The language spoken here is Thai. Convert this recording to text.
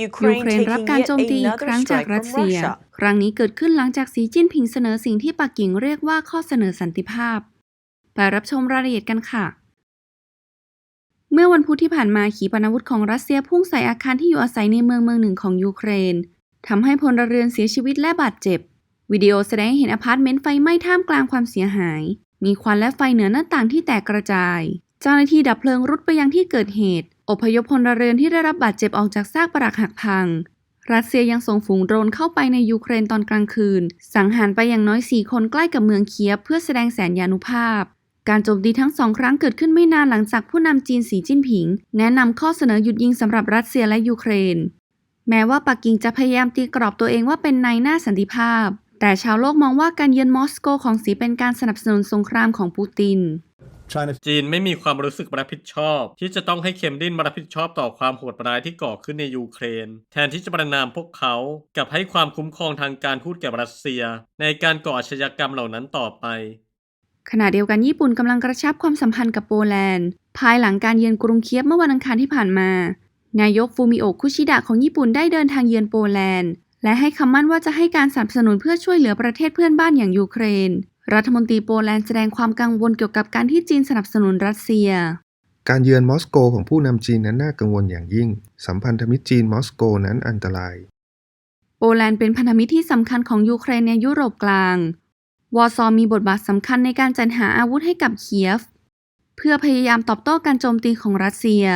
ยูยูเคเครรนนรัรับบกาการรโจโจมมตีตีอีอีกกคครั้รั้งงจาจากกรัรัสสเซีเซียยครั้งนี้เกิดขึ้นหลังจากสีจิ้นผิงเสนอสิ่งที่ปักกิ่งเรียกว่าข้อเสนอสันติภาพ ไปรับชมรายละเอียดกันค่ะ เมื่อวันพุธที่ผ่านมาขีปนาวุธของรัสเซียพุ่งใส่อาคารที่อยู่อาศัยในเมืองเมืองหนึ่งของยูเครนทำให้พลเรือนเสียชีวิตและบาดเจ็บ วิดีโอแสดงให้เห็นอพาร์ตเมนต์ไฟไหม้ท่ามกลางความเสียหาย มีควันและไฟเหนือหน้าต่างที่แตกกระจาย เจ้าหน้าที่ดับเพลิงรุดไปยังที่เกิดเหตุ อพยพพลเรือนที่ได้รับบาดเจ็บออกจากซากปรักหักพัง รัสเซียยังส่งฝูงโดรนเข้าไปในยูเครนตอนกลางคืน สังหารไปอย่างน้อย 4 คนใกล้กับเมืองเคียฟเพื่อแสดงแสนยานุภาพ การโจมตีทั้งสองครั้งเกิดขึ้นไม่นานหลังจากผู้นำจีนสีจิ้นผิง แนะนำข้อเสนอหยุดยิงสำหรับรัสเซียและยูเครน แม้ว่าปักกิ่งจะพยายามตีกรอบตัวเองว่าเป็นนายหน้าสันติภาพ แต่ชาวโลกมองว่าการเยือนมอสโกของสีเป็นการสนับสนุนสงครามของปูติน จีนไม่มีความรู้สึกรับผิดชอบ ที่จะต้องให้เคมรินมารับผิดชอบต่อความโหดร้ายที่ก่อขึ้นในยูเครน แทนที่จะประนามพวกเขากลับให้ความคุ้มครองทางการทูตแก่รัสเซีย ในการก่ออาชญากรรมเหล่านั้นต่อไป ขณะเดียวกันญี่ปุ่นกำลังกระชับความสัมพันธ์กับโปแลนด์ ภายหลังการเยือนกรุงเคียฟเมื่อวันอังคารที่ผ่านมา นายกฟูมิโอะคุชิดะของญี่ปุ่นได้เดินทางเยือนโปแลนด์ และให้คำมั่นว่าจะให้การสนับสนุนเพื่อช่วยเหลือประเทศเพื่อนบ้านอย่างยูเครน รัฐมนตรีโปแลนด์แสดงความกังวลเกี่ยวกับการที่จีนสนับสนุนรัสเซีย การเยือนมอสโกของผู้นำจีนนั้นน่ากังวลอย่างยิ่ง สัมพันธมิตรจีนมอสโกนั้นอันตราย โปแลนด์เป็นพันธมิตรที่สำคัญของยูเครนในยุโรปกลาง วอร์ซอมีบทบาทสำคัญในการจัดหาอาวุธให้กับเคียฟ เพื่อพยายามตอบโต้การโจมตีของรัสเซีย